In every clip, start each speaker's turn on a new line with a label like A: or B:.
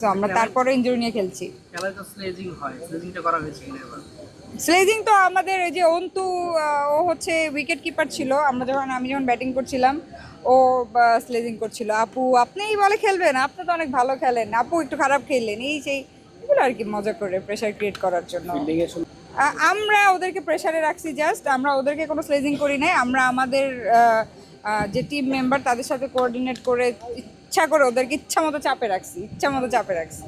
A: তো আমরা তারপরে ইঞ্জুরি নিয়ে খেলছি।
B: খেলায় তো স্লেজিং হয়। স্লেজিংটা করা হয়েছে কিনা এবার?
A: স্লেজিং তো আমাদের ওই যে অন্তু ও হচ্ছে উইকেট কিপার ছিল। আমরা যখন আমি যখন ব্যাটিং করছিলাম ও স্লেজিং করছিল। আপু আপনিই বলে খেলবেন? আপনি তো অনেক ভালো খেলেন। আপু একটু খারাপ খেললেন। এই সেই এগুলো আর কি মজা করে প্রেশার ক্রিয়েট করার জন্য। আমরা ওদেরকে প্রেশারে রাখছি জাস্ট আমরা ওদেরকে কোনো স্লেজিং করি নাই আমরা আমাদের যে টিম মেম্বার তাদের সাথে কোঅর্ডিনেট করে ইচ্ছা করে ওদেরকে ইচ্ছা মতো চাপে রাখছি ইচ্ছা মতো চাপে রাখছি।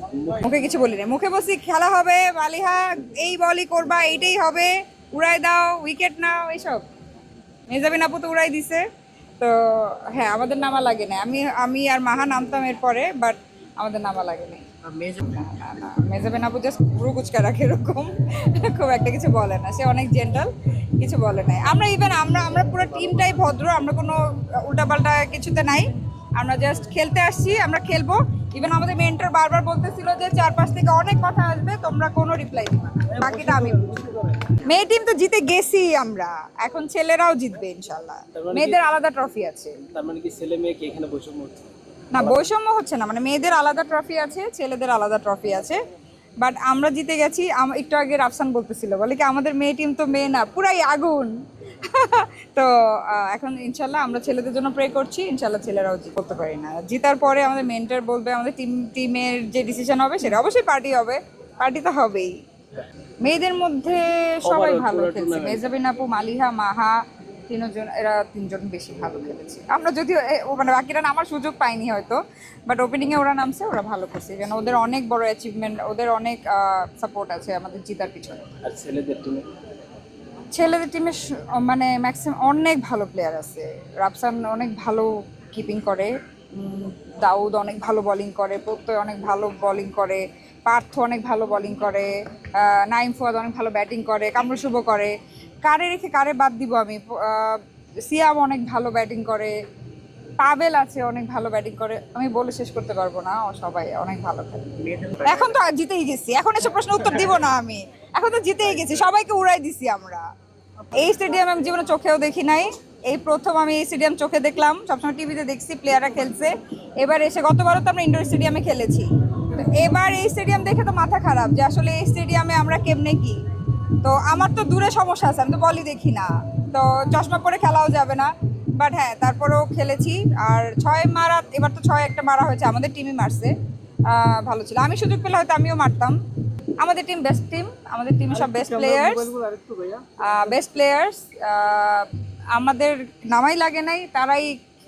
A: মুখে কিছু বলি না মুখে বসি খেলা হবে বালিহা এই বলই করবা এইটাই হবে উড়াই দাও উইকেট নাও এইসব। মেজাবিন আপু তো উড়াই দিছে। তো হ্যাঁ আমাদের নামা লাগে না আমি আমি আর মাহা নামতাম এরপরে বাট আমাদের নামা লাগে না
B: আর মেজর
A: না না না মেজাবেন আপু জাস্ট পুরো কুচকা রাখে এরকম। খুব একটা কিছু বলে না। সে অনেক জেন্টাল কিছু বলে নাই। আমরা ইভেন আমরা আমরা পুরো টিমটাই ভদ্র আমরা কোনো উল্টাপাল্টা কিছুতে নাই। আমরা জাস্ট খেলতে আসছি আমরা খেলব। ইভেন আমাদের মেন্টর বারবার বলতেছিল যে চারপাশ থেকে অনেক কথা আসবে তোমরা কোনো রিপ্লাই দিবে বাকিটা আমি মেয়ে টিম তো জিতে গেছি আমরা। এখন ছেলেরাও জিতবে ইনশাল্লাহ মেয়েদের আলাদা ট্রফি আছে।
C: তার মানে কি ছেলে মেয়ে কি এখানে বৈষম্য হচ্ছে
A: না বৈষম্য হচ্ছে না। মানে মেয়েদের আলাদা ট্রফি আছে ছেলেদের আলাদা ট্রফি আছে। বাট আমরা জিতে গেছি একটু আগে রাফসান বলতেছিল বলে কি আমাদের মেয়ে টিম তো মেয়ে না পুরাই আগুন। তো এখন ইনশাল্লাহ আমরা ছেলেদের জন্য প্রে করছি ইনশাল্লাহ ছেলেরাও করতে পারি না। জিতার পরে আমাদের মেন্টার বলবে আমাদের টিম টিমের যে ডিসিশন হবে সেটা অবশ্যই পার্টি হবে। পার্টি তো হবেই। মেয়েদের মধ্যে সবাই ভালো খেলছে। মেজাবিন আপু মালিহা মাহা তিনজন এরা তিনজন বেশি ভালো খেলেছে। আমরা যদিও মানে বাকিরা নামার সুযোগ পাইনি হয়তো বাট ওপেনিংয়ে ওরা নামছে ওরা ভালো করছে। কেন ওদের অনেক বড় অ্যাচিভমেন্ট ওদের অনেক সাপোর্ট আছে আমাদের জিতার পিছনে।
C: আর ছেলেদের টিমে
A: ছেলেদের টিমে মানে ম্যাক্সিমাম অনেক ভালো প্লেয়ার আছে। রাফসান অনেক ভালো কিপিং করে দাউদ অনেক ভালো বোলিং করে প্রত্যয় অনেক ভালো বোলিং করে পার্থ অনেক ভালো বলিং করে নাইম ফুয়াদ অনেক ভালো ব্যাটিং করে কামরু শুভ করে। কারে রেখে কারে বাদ দিব আমি? সিয়াম অনেক ভালো ব্যাটিং করে পাবেল আছে, অনেক ভালো ব্যাটিং করে। আমি বলে শেষ করতে পারব না সবাই অনেক ভালো খেলে। এখন তো জিতেই গেছি, এখন এসব প্রশ্ন উত্তর দিব না আমি। এখন তো জিতেই গেছি, সবাইকে উড়াই দিছি আমরা। এই স্টেডিয়াম আমি জীবনে চোখেও দেখি নাই। এই প্রথম আমি এই স্টেডিয়াম চোখে দেখলাম, সবসময় টিভিতে দেখছি প্লেয়াররা খেলছে। এবার এসে গতবারও তো আমরা ইনডোর স্টেডিয়ামে খেলেছি। এবার এই স্টেডিয়াম দেখে তো মাথা খারাপ যে আসলে এই স্টেডিয়ামে আমরা কেমনে কি? তো আমার তো দূরে সমস্যা আছে আমি তো বলই দেখি না। তো চশমা পরে খেলাও যাবে না। বাট হ্যাঁ তারপরেও খেলেছি। আর ছয় মারা এবার তো ছয় একটা মারা হয়েছে আমাদের টিমই মারছে। ভালো ছিল। আমি সুযোগ পেলে হয়তো আমিও মারতাম। আমাদের টিম বেস্ট টিম আমাদের টিমে সব বেস্ট প্লেয়ার্স বেস্ট প্লেয়ার্স আমাদের নামাই লাগে নাই তারাই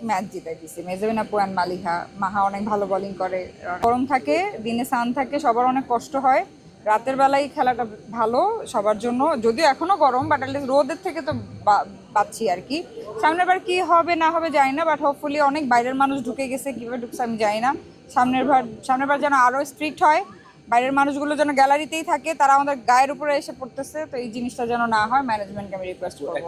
A: ম্যাচ জিতাই দিছে মেজাবিন আপু অ্যান্ড মালিহা। মাহা অনেক ভালো বোলিং করে। গরম থাকে দিনে সান থাকে সবার অনেক কষ্ট হয়। রাতের বেলায় খেলাটা ভালো সবার জন্য। যদিও এখনও গরম বাট অ্যাটলিস্ট রোদের থেকে তো পাচ্ছি আর কি। সামনের বার কি হবে, না হবে জানি না বাট হোপফুলি অনেক বাইরের মানুষ ঢুকে গেছে, কীভাবে ঢুকছে আমি জানি না। সামনের বার সামনের বার যেন আরও স্ট্রিক্ট হয়, বাইরের মানুষগুলো যেন গ্যালারিতেই থাকে, তারা আমাদের গায়ের উপরে এসে পড়তেছে, তো এই জিনিসটা যেন না হয় ম্যানেজমেন্টকে আমি রিকোয়েস্ট করব।